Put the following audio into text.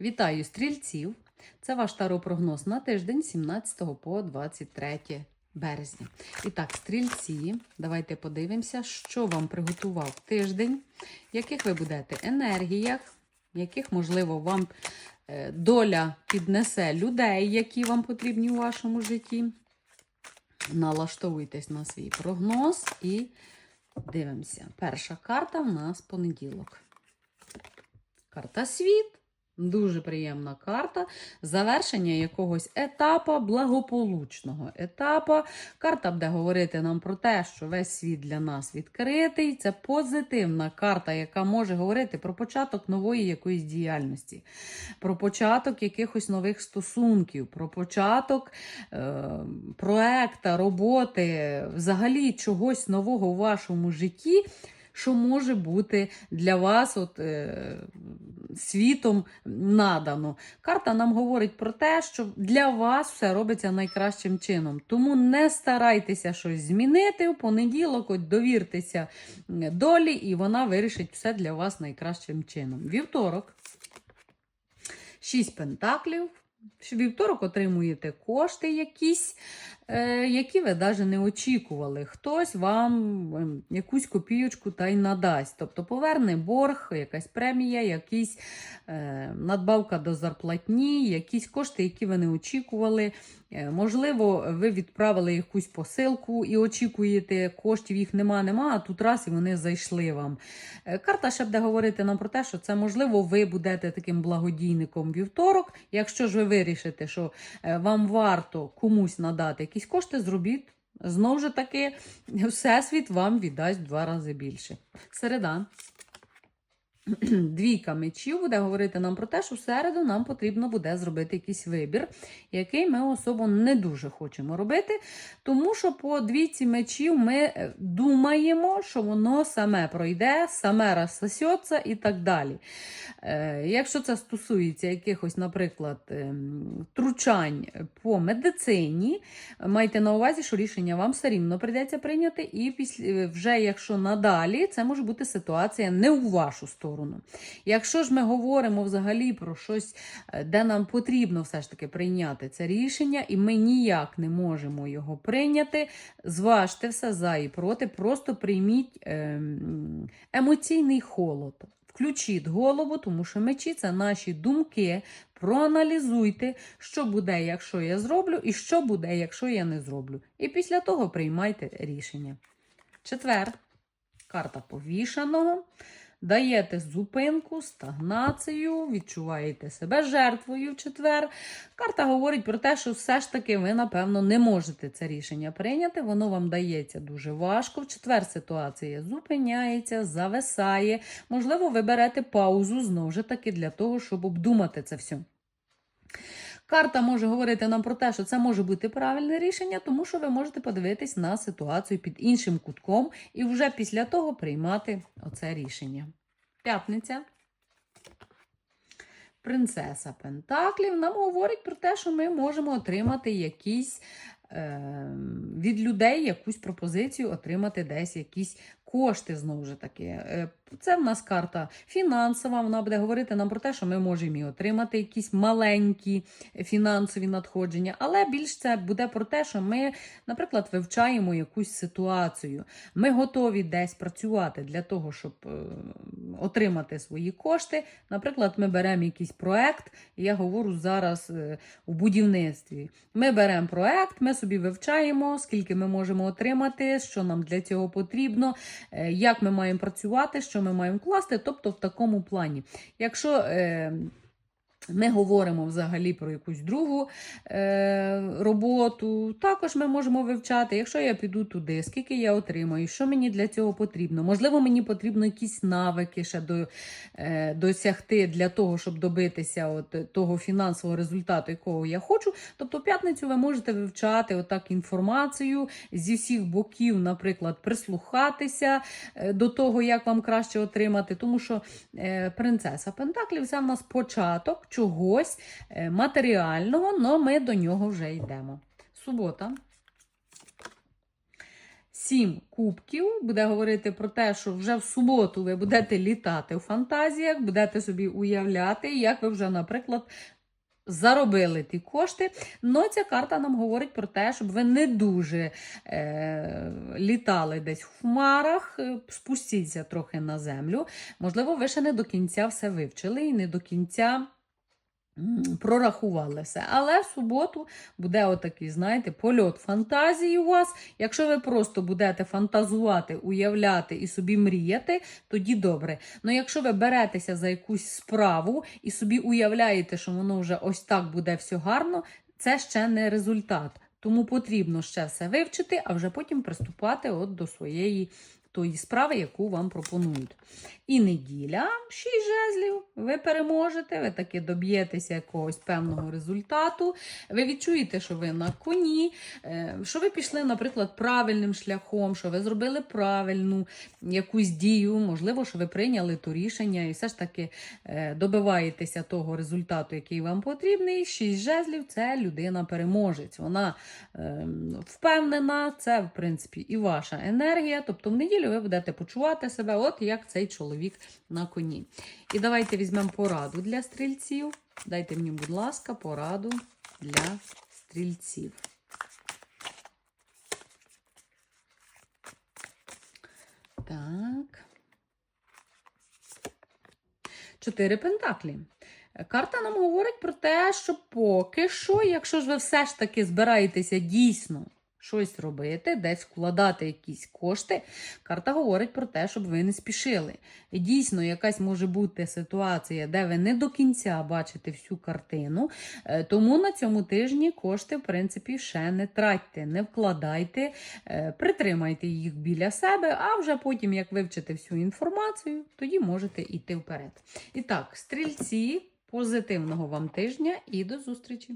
Вітаю стрільців! Це ваш таропрогноз на тиждень 17 по 23 березня. І так, стрільці, давайте подивимося, що вам приготував тиждень, яких ви будете енергіях, яких, можливо, вам е, доля піднесе людей, які вам потрібні у вашому житті. Налаштовуйтесь на свій прогноз і дивимося. Перша карта в нас понеділок. Карта світ. Дуже приємна карта. Завершення якогось етапа, благополучного етапа. Карта буде говорити нам про те, що весь світ для нас відкритий. Це позитивна карта, яка може говорити про початок нової якоїсь діяльності, про початок якихось нових стосунків, про початок е, проекта, роботи, взагалі чогось нового у вашому житті. Що може бути для вас от, е, світом надано. Карта нам говорить про те, що для вас все робиться найкращим чином. Тому не старайтеся щось змінити в понеділок, от довіртеся долі, і вона вирішить все для вас найкращим чином. Вівторок. Шість пентаклів. Вівторок отримуєте кошти якісь, е, які ви навіть не очікували. Хтось вам ем, якусь копійочку та й надасть. Тобто поверне борг, якась премія, якісь е, надбавка до зарплатні, якісь кошти, які ви не очікували. Е, Можливо, ви відправили якусь посилку і очікуєте, коштів їх нема, нема, а тут раз і вони зайшли вам. Карта ще буде говорити нам про те, що це можливо, ви будете таким благодійником вівторок. Якщо ж ви вирішите, що е, вам варто комусь надати якісь кошти, зробіть. Знову ж таки, Всесвіт вам віддасть в два рази більше. Середа. Двійка мечів буде говорити нам про те, що в середу нам потрібно буде зробити якийсь вибір, який ми особо не дуже хочемо робити. Тому що по двійці мечів ми е, думаємо, що воно саме пройде, саме розсосеться і так далі. Е, Якщо це стосується якихось, наприклад, ем, втручань по медицині, майте на увазі, що рішення вам все рівно прийдеться прийняти, і після, вже якщо надалі, це може бути ситуація не у вашу сторону. Якщо ж ми говоримо взагалі про щось, е, де нам потрібно все ж таки прийняти це рішення, і ми ніяк не можемо його прийняти, зважте все за і проти, просто прийміть ем, емоційний холод. Включіть голову, тому що мечі це наші думки. Проаналізуйте, що буде, якщо я зроблю, і що буде, якщо я не зроблю. І після того приймайте рішення. Четвер. Карта повішаного. Даєте зупинку, стагнацію, відчуваєте себе жертвою в четвер. Карта говорить про те, що все ж таки ви, напевно, не можете це рішення прийняти. Воно вам дається дуже важко. В четвер ситуація зупиняється, зависає. Можливо, ви берете паузу знову ж таки для того, щоб обдумати це все. Карта може говорити нам про те, що це може бути правильне рішення, тому що ви можете подивитись на ситуацію під іншим кутком і вже після того приймати оце рішення. П'ятниця. Принцеса Пентаклів нам говорить про те, що ми можемо отримати якісь е, від людей якусь пропозицію, отримати десь якісь кошти знову ж таки. Це в нас карта фінансова. Вона буде говорити нам про те, що ми можемо і отримати якісь маленькі фінансові надходження, але більш це буде про те, що ми, наприклад, вивчаємо якусь ситуацію. Ми готові десь працювати для того, щоб е, отримати свої кошти. Наприклад, ми беремо якийсь проект, я говорю зараз е, у будівництві. Ми беремо проект, ми собі вивчаємо, скільки ми можемо отримати, що нам для цього потрібно, е, як ми маємо працювати, що ми маємо вкласти, тобто в такому плані. Якщо е, ми говоримо взагалі про якусь другу е, роботу. Також ми можемо вивчати, якщо я піду туди, скільки я отримаю, що мені для цього потрібно. Можливо, мені потрібно якісь навики ще до, е, досягти для того, щоб добитися от, того фінансового результату, якого я хочу. Тобто, п'ятницю ви можете вивчати отак інформацію зі всіх боків, наприклад, прислухатися е, до того, як вам краще отримати. Тому що е, принцеса Пентаклів це в нас початок чогось е, матеріального, але ми до нього вже йдемо. Субота. Сім кубків буде говорити про те, що вже в суботу ви будете літати в фантазіях, будете собі уявляти, як ви вже, наприклад, заробили ті кошти. Но ця карта нам говорить про те, щоб ви не дуже е, літали десь в хмарах, е, спустіться трохи на землю. Можливо, ви ще не до кінця все вивчили і не до кінця. Прорахували все. Але в суботу буде отакий, знаєте, польот фантазії у вас. Якщо ви просто будете фантазувати, уявляти і собі мріяти, тоді добре. Ну якщо ви беретеся за якусь справу і собі уявляєте, що воно вже ось так буде все гарно, це ще не результат. Тому потрібно ще все вивчити, а вже потім приступати от до своєї тої справи, яку вам пропонують. І неділя, шість жезлів, ви переможете, ви таки доб'єтеся якогось певного результату. Ви відчуєте, що ви на коні, е, що ви пішли, наприклад, правильним шляхом, що ви зробили правильну якусь дію, можливо, що ви прийняли то рішення і все ж таки е, добиваєтеся того результату, який вам потрібний. Шість жезлів це людина-переможець. Вона е, впевнена, це, в принципі, і ваша енергія. Тобто в неділю ви будете почувати себе, от як цей чоловік на коні. І давайте візьмемо пораду для стрільців. Дайте мені, будь ласка, пораду для стрільців. Так. Чотири пентаклі. Карта нам говорить про те, що поки що, якщо ж ви все ж таки збираєтеся дійсно щось робити, десь вкладати якісь кошти, карта говорить про те, щоб ви не спішили. І дійсно, якась може бути ситуація, де ви не до кінця бачите всю картину. Е, Тому на цьому тижні кошти, в принципі, ще не тратьте, не вкладайте, е, притримайте їх біля себе, а вже потім, як вивчите всю інформацію, тоді можете йти вперед. І так, стрільці, позитивного вам тижня і до зустрічі!